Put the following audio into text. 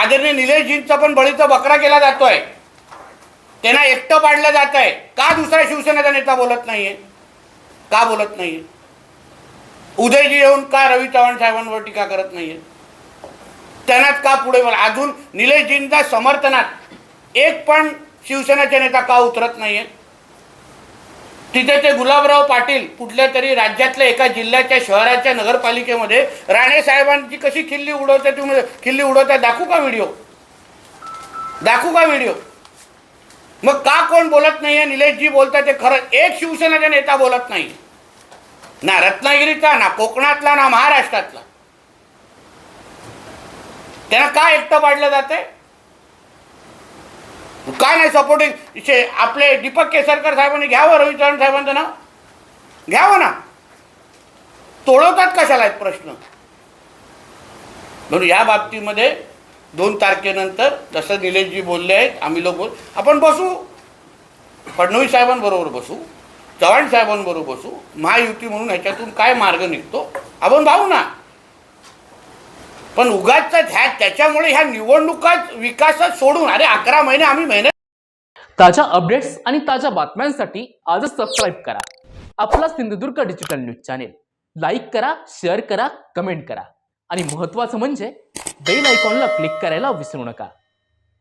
आदरणीय निलेशजींचा पण बळीचा बकरा केला जातोय. त्यांना एकटं पाडलं जात आहे का दुसरा शिवसेनेचा नेता बोलत नाहीये? का बोलत नाहीये? उदयजी येऊन का रवी चव्हाण साहेबांवर टीका करत नाहीये? त्यांनाच का पुढे अजून निलेशजींच्या समर्थनात एक पण शिवसेनेचे नेता का उतरत नाहीये? तिथे ते गुलाबराव पाटील कुठल्या तरी राज्यातल्या एका जिल्ह्याच्या शहराच्या नगरपालिकेमध्ये राणे साहेबांची कशी खिल्ली उडवते तुम्ही खिल्ली उडवता दाखवू का व्हिडिओ? दाखवू का व्हिडिओ? मग का कोण बोलत नाही आहे निलेशजी बोलतात ते खरं एक शिवसेनेचा नेता बोलत नाही. ना रत्नागिरीचा ना कोकणातला ना महाराष्ट्रातला. त्यांना का एकटं पाडलं जाते काय नाही सपोर्टिंग आपले दीपक केसरकर साहेबांनी घ्यावं रवी चव्हाण साहेबांचं ना घ्यावं ना. तोडवतात कशाला आहेत प्रश्न? म्हणून या बाबतीमध्ये दोन तारखेनंतर जसं निलेशजी बोलले आहेत आम्ही लोक बोल आपण बसू. फडणवीस साहेबांबरोबर बसू. चव्हाण साहेबांबरोबर बसू. महायुती म्हणून ह्याच्यातून काय मार्ग निघतो? आपण पाहू ना. पण उगाच ह्या त्याच्यामुळे ह्या निवडणुका विकासात सोडून अरे अकरा महिने आम्ही मेहनत ताज्या अपडेट्स आणि ताज्या बातम्यांसाठी आजच सबस्क्राईब करा. आपला Sindhudurg digital news channel like करा शेअर करा कमेंट करा. आणि महत्त्वाचं म्हणजे बेल आयकॉनला क्लिक करायला विसरू नका.